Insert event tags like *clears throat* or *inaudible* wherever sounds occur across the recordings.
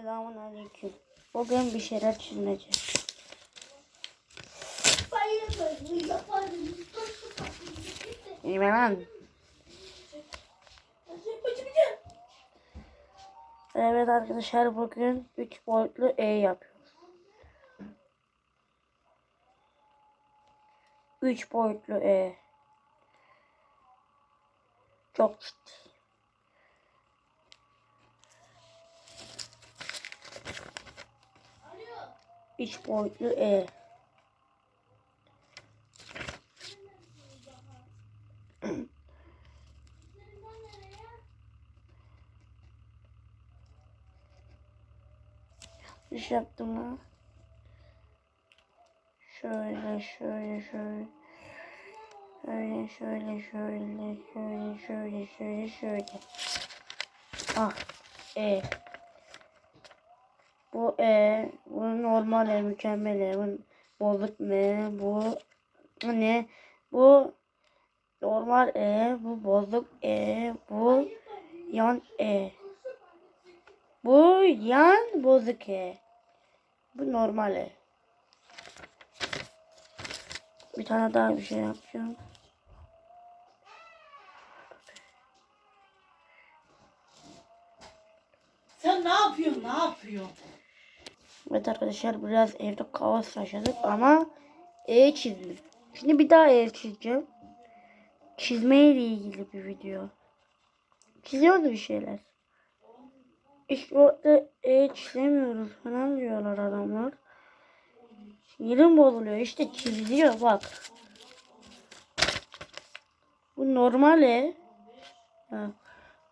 Selamun aleyküm. Bugün bir şeyler çizmeyeceğim. İyi lan? Evet arkadaşlar bugün 3 boyutlu E yapıyoruz. 3 boyutlu E. Çok ciddi. Üç boyutlu E. İş yaptım ha. Şöyle şöyle şöyle. Şöyle şöyle şöyle şöyle şöyle şöyle şöyle. Ah. E. Bu E. Bu normal E. Mükemmel E. Bu bozuk M. Bu ne? Bu normal E. Bu bozuk E. Bu yan E. Bu yan bozuk E. Bu normal E. Bir tane daha bir şey yapacağım. Sen ne yapıyorsun? Ne yapıyorsun? Evet arkadaşlar biraz evde kaos yaşadık ama E çizdim. Şimdi bir daha E çizeceğim. Çizmeyle ilgili bir video. Çiziyordu bir şeyler. İşte orada E çizemiyoruz falan diyorlar adamlar. Sinirim bozuluyor. İşte çiziliyor bak. Bu normal E.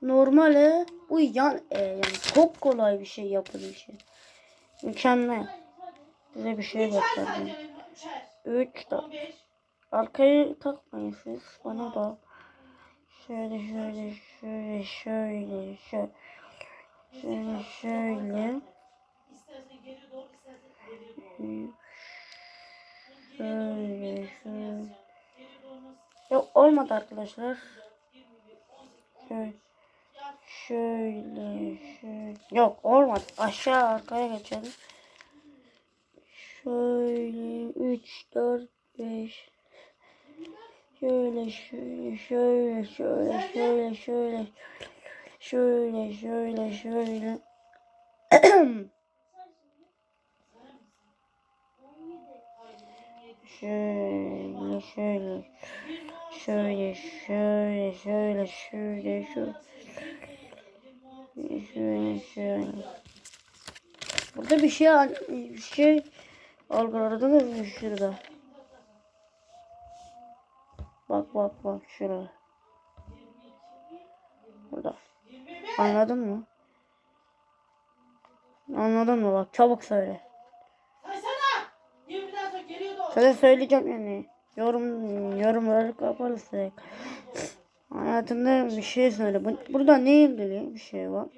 Normal E. Bu yan E. Yani çok kolay bir şey yapılışı. Mükemmel. Size bir şey göstereceğim. 3 da. Arkayı takmayın siz. Bana da. Şöyle şöyle şöyle şöyle şöyle şöyle şöyle şöyle şöyle. Yok olmadı arkadaşlar. Şöyle şöyle şöyle. Yok olmadı. Aşağı arkaya geçelim. Şöyle 3 4 5 Şöyle şöyle şöyle şöyle şöyle şöyle şöyle şöyle şöyle *clears throat* şöyle şöyle şöyle şöyle şöyle şöyle şöyle burada bir şey bir şey algıladınız mı şurada bak bak bak şurada burada anladın mı anladın mı bak çabuk söyle Saysana! 20'den sonra geriye doğru. Sana söyleyeceğim yani. Yorum yorumları kapatırsak. Hayatında bir şey söyle. Bu- Burada ne ilgili bir şey var?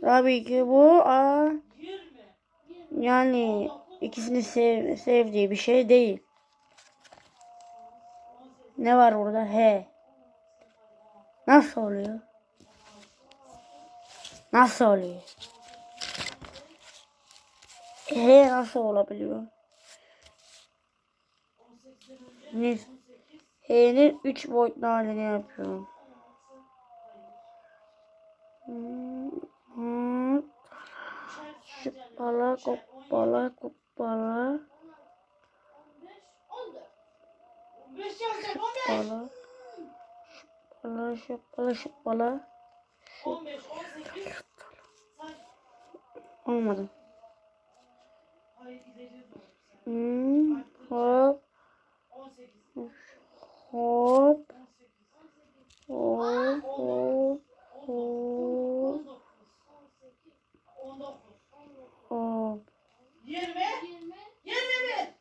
Tabii ki bu a 20. yani ikisini sev, sevdiği bir şey değil. Ne var burada? He. Nasıl oluyor? Nasıl oluyor? He nasıl olabiliyor? Ne? E'nin 3 boyutlu halini yapıyorum. Şıpala kopala kopala Şıpala Şıpala şıpala şıpala Olmadı. Hmm, hop hop 18. hop hop hop 19. 19. hop 20. 21.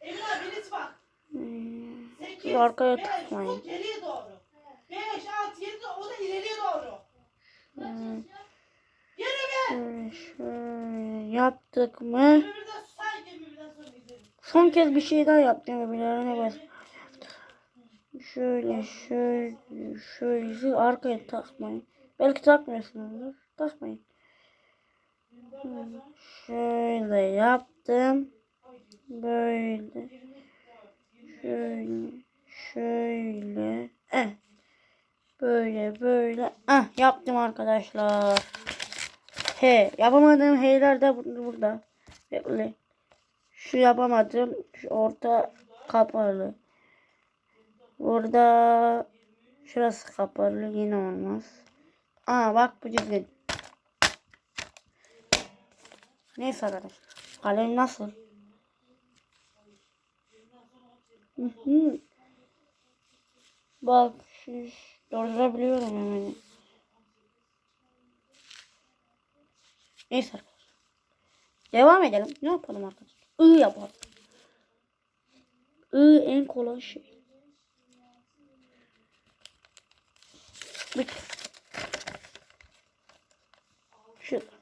Emine birisi bak. Hmm. 8. Arkaya 5, tıkmayın. geriye doğru. 5, 6, 7, o da ileriye doğru. Hmm. 21. Şöyle şöyle yaptık mı? 21'den say 21'den sonra gidelim. Son kez bir şey daha yapacağım birbirlerine bas. Şöyle şöyle şöyle arkaya takmayın. Belki takmıyorsunuzdur. Takmayın. Şöyle yaptım. Böyle. Şöyle. Şöyle. Eh. Böyle böyle. Ah yaptım arkadaşlar. He. Yapamadığım heyler de bur- burada. Bekle. Şu yapamadım. Şu orta kapalı. Burada şurası kapalı. Yine olmaz. Aa bak bu düzgün. Neyse arkadaşlar. Kalem nasıl? Hı hı. Bak şu durdurabiliyorum hemen. Neyse arkadaşlar. Devam edelim. Ne yapalım arkadaşlar? I yapalım. I en kolay şey. Bak. Şurada.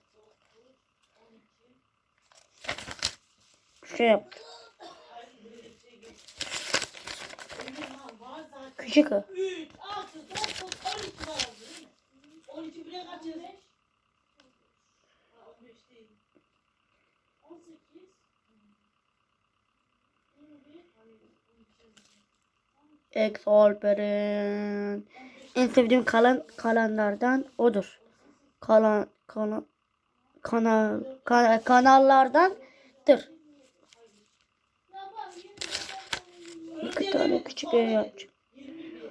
Şey yap. Küçük I. 3, 6, 9, 12 var oldu değil mi? 12 bire kaç yazıyor? Ha, 15 değil. 18. 21. Hayır, 12 yazıyor. Ex Alperen. En sevdiğim kalan kalanlardan odur. Kalan kalan kanal kana- kanallardandır. İki tane küçük ev yapacağım. 21.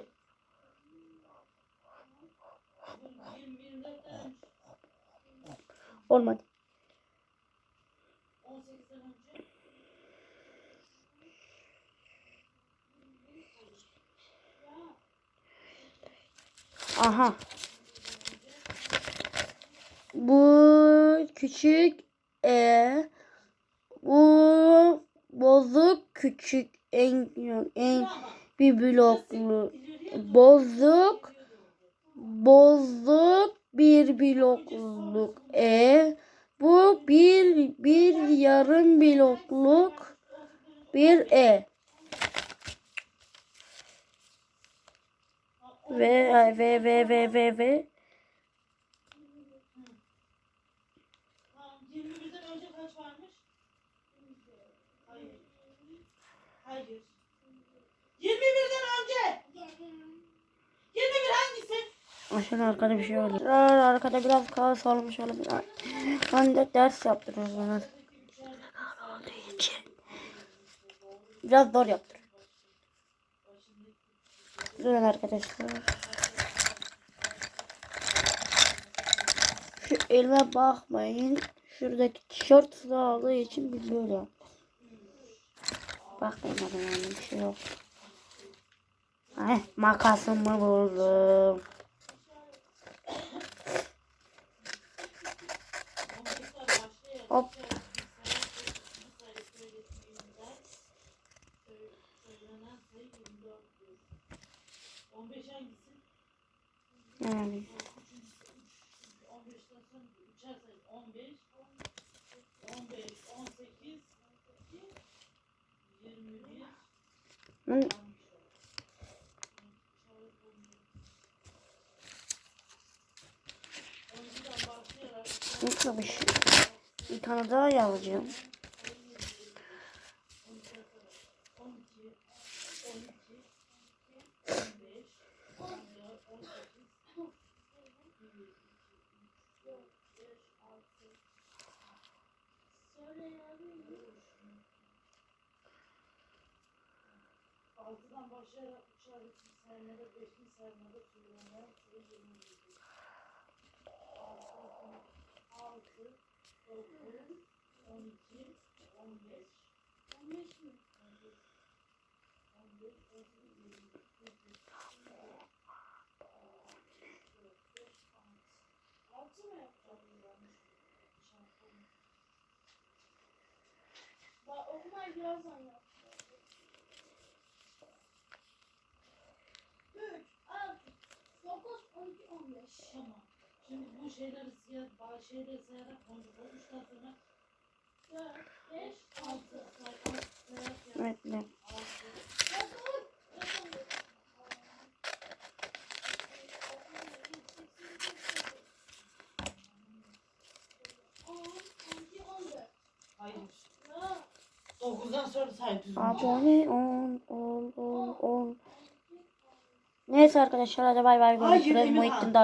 21'den Olmadı. Aha. Bu küçük e bu bozuk küçük en en bir bloklu. Bozuk bozuk bir blokluk. E bu bir bir yarım blokluk bir e ve ve ve ve ve ve Tamam, 21'den önce kaç varmış? Hayır. Hayır. 21'den önce. 21 hangisi? Aşağıda arkada bir şey oldu. Arkada biraz kaos olmuş olabilir. Ben de ders yaptırıyoruz. Biraz zor yaptır. Durun arkadaşlar. Şu elime bakmayın. Şuradaki tişört sağlığı için bir böyle. Bakmayın bana yani bir şey yok. Ay, makasımı buldum. Hop. Hı, Nasıl bir şey? Bir tane daha yazacağım. Altıdan başlayarak üçer saymada, beşli saymada söylenen sayı 21. Altı, dokuz, on iki, on beş. On beş mi? On beş. On beş, on sekiz, yirmi. Altı mı yapacağım yanlış? Şampiyon. Bak okumayı birazdan yap. Tamam. Şimdi bu şeyleri ziyaret, bazı şeyleri ziyaret koyduk. Olduktan sonra 4, 5, 6 Evet, evet. Dokuzdan sonra say düzgün. On on on on. Neyse arkadaşlar hadi bay bay. Hayır, Muhittin Dar.